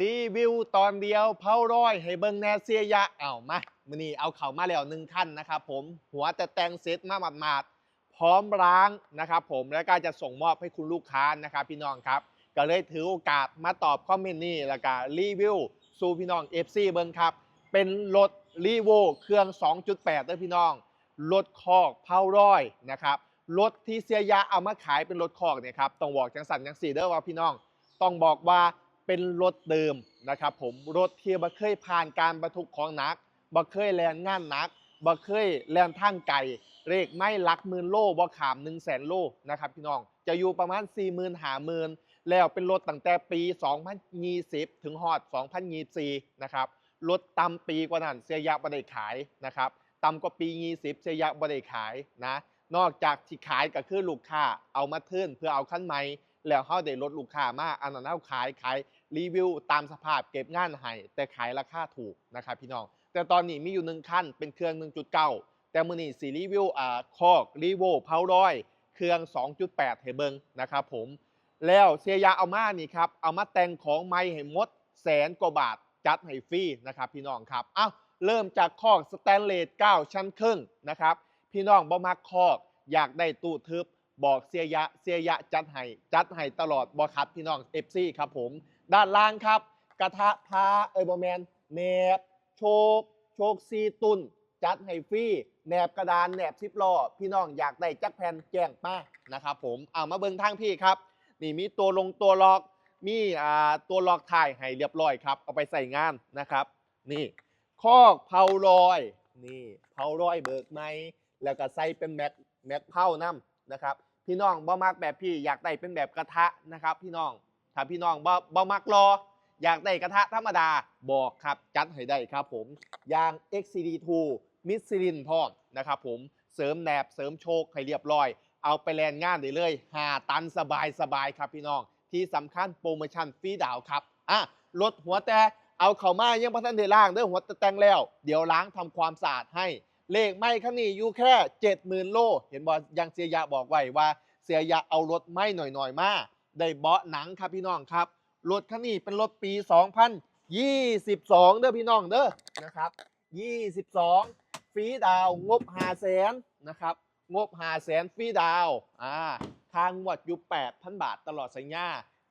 รีวิวตอนเดียวเผาร้อยให้เบิ่งแนเสียยะเอามามือนี้เอาเข้ามาแล้วหนึ่งขั้นนะครับผมหัวแต่แต่งเสร็จมาหมาดๆพร้อมล้างนะครับผมแล้วก็จะส่งมอบให้คุณลูกค้านะครับพี่น้องครับ ก็เลยถือโอกาสมาตอบคอมเมนต์นี้แล้วก็รีวิวสู่พี่น้อง FC เบิ่งครับ เป็นรถรีโวเครื่อง 2.8เด้อพี่น้องรถคอกเผาร้อยนะครับรถที่เสียยะเอามาขายเป็นรถคอกเนี่ยครับต้องบอกจังสันจังสีเด้อว่าพี่น้อง ต้องบอกว่า เป็นรถเดิมนะครับผมรถที่บ่เคยผ่านการบรรทุกของหนักบ่เคยแลนงานหนักบ่เคยแลนทางไกลเลขไม่ลักหมื่นโลบ่ขาม1 0 0 0 0แสนโลนะครับพี่น้องจะอยู่ประมาณ 4 0 0 0 0หาหมื่นแล้วเป็นรถตั้งแต่ปี 2020 ถึงฮอด 2024 นะครับรถต่ำปีกว่านั้นเสียยะบ่ได้ขายนะครับต่ำกว่าปี 20 เสียยะบ่ได้ขายนะนอกจากที่ขายก็คือลูกค้าเอามาเทิร์นเพื่อเอาขั้นใหม่ แล้วเขาได้ลดลูกค้ามาอันนั้นเอาขายขายรีวิวตามสภาพเก็บงานให้แต่ขายราคาถูกนะครับพี่น้อง แต่ตอนนี้มีอยู่หนึ่งขั้นเป็นเครื่อง 1.9 แต่มือนี้สีรีวิวอ่าคอกรีโวเพาร้อยเครื่อง 2.8ให้เบิงนะครับผมแล้วเสียยาเอามานี่ครับเอามาแต่งของไม่ให้หมดแสนกว่าบาทจัดให้ฟรีนะครับพี่น้องครับอ้าวเริ่มจากคอกสแตนเลส9ชั้นครึ่งนะครับพี่น้องบ่มักคอกอยากได้ตู้ทึบ บอกเสียยะเสียยะจัดให้จัดให้ตลอดบอคัดพี่น้องเอฟซีครับผม ด้านล่างครับ กระทะพาเอยบอแมนแหนบ โชกโชกซีตุน จัดให้ฟรีแหนบกระดานแหนบซิปล้อพี่น้องอยากได้จักแผ่นแจ้งมานะครับผมเอามาเบิ่งทางพี่ครับ นี่มีตัวลงตัวล็อกมีอ่าตัวล็อกถ่ายให้เรียบร้อยครับ เอาไปใส่งานนะครับ นี่คอกเผาลอย นี่เผาลอยเบิกไม้แล้วก็ใส่เป็นแม็กแม็กเผาน้ำนะครับ พี่น้องบ่มักแบบพี่อยากได้เป็นแบบกระทะนะครับ พี่น้องถ้าพี่น้องบ่บ่มักรอ อยากได้กระทะธรรมดาบอกครับจัดให้ได้ครับผมยาง XCD2 มิสซิลินพร้อมนะครับผมเสริมแหนบเสริมโชคให้เรียบร้อย เอาไปแลนงานได้เลย5ตันสบายสบายครับพี่น้อง ที่สำคัญโปรโมชั่นฟรีดาวน์ครับอะลดหัวแต่เอาเข้ามายังพัฒนเดล่างเด้อหัวแต่แต่งแล้ว เดี๋ยวล้างทำความสะอาดให้ เลขไม่คันนี้อยู่แค่70,000โล เห็นบอยังเสียยะบอกไว้ว่า เสียยะเอารถไม่หน่อยๆมาได้เบาะหนังครับพี่น้องครับรถคันนี้เป็นรถปี 2022 เด้อพี่น้องเด้อนะครับ 22 ฟรีดาวงบ5แสนนะครับ งบ5แสนฟรีดาวอ่าทางงวดอยู่8,000 บาทตลอดสัญญา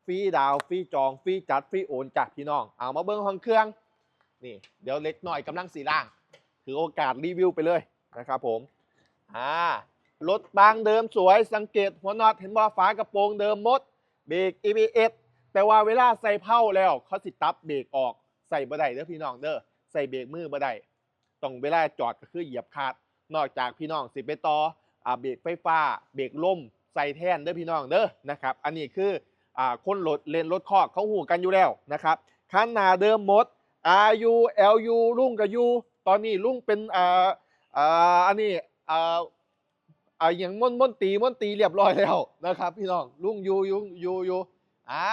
ฟรีดาวฟรีจองฟรีจัดฟรีโอนจากพี่น้อง เอามาเบิ้งห้องเครื่อง นี่ เดี๋ยวเล็กหน่อยกำลังสีล่าง ถือโอกาสรีวิวไปเลยนะครับผมอ่ารถบางเดิมสวยสังเกตหัวนอตเห็นว่าฝากระโปรงเดิมมดเบรก ABS แต่ว่าเวลาใส่เผาแล้วเขาสิตับเบรกออกใส่บ่ได้เด้อพี่น้องเด้อใส่เบรกมือบ่ได้ต้องเวลาจอดก็คือเหยียบคาดนอกจากพี่น้องสิไปต่ออ่าเบรกไฟฟ้า เบรกล่มใส่แท่นเด้อพี่น้องเด้อนะครับ อันนี้คืออ่าคนรถเลนรถคอกเขาหูกันอยู่แล้วนะครับคันหน้าเดิมมด RU LU ลุงกับยู ตอนนี้ลุงเป็นอ่าอ่าอันนี้อ่าอ่าอย่างม่นม่นตีม่นตีเรียบร้อยแล้วนะครับพี่น้องลุงยูยูยูยูอ่า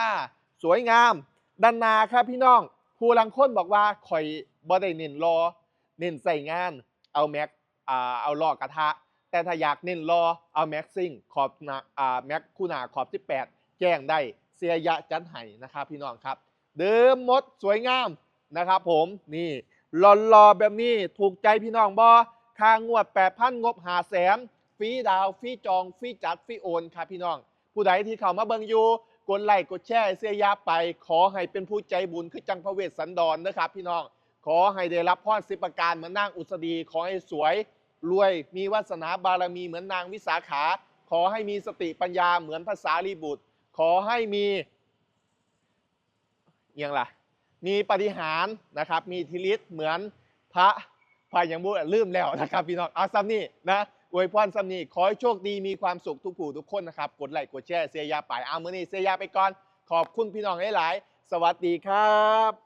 สวยงามด้านนาครับพี่น้องผู้ลังคนบอกว่าข่อยบ่ได้เน้นรอ เน้นใส่งาน เอาแม็กอ่าเอาลอกระทะ แต่ถ้าอยากเน้นรอเอาแม็กซิ่งขอบหนาอ่าแม็กคู่หนาขอบ 18 แจ้งได้เสียยะจันไห้นะครับพี่น้องครับ เดิมมดสวยงามนะครับผมนี่ หล่อๆแบบนี้ถูกใจพี่น้องบอค่างวด8,000งบหาแสนฟรีดาวฟรีจองฟรีจัดฟรีโอนครับพี่น้อง ผู้ใดที่เข้ามาเบิ่งอยู่กดไลค์กดแชร์เสียยาไป ขอให้เป็นผู้ใจบุญคือจังพระเวสสันดรนนะครับ พี่น้อง ขอให้ได้รับพรสิบประการเหมือนนางอุศดี ขอให้สวย รวยมีวาสนาบารมีเหมือนนางวิสาขา ขอให้มีสติปัญญาเหมือนภาษาลีบุตร ขอให้มียังล่ะ มีปฏิหารนะครับ มีทิลิศเหมือนพระพายังบูลืมแล้วนะครับพี่น้องเอาซ้ำนี่นะอวยพรซ้ำนี่ขอให้โชคดีมีความสุขทุกผู้ทุกคนนะครับ กดไลค์กดแชร์เสียยาไปเอามือนี่เสียยาไปก่อน ขอบคุณพี่น้องหลาย ๆ สวัสดีครับ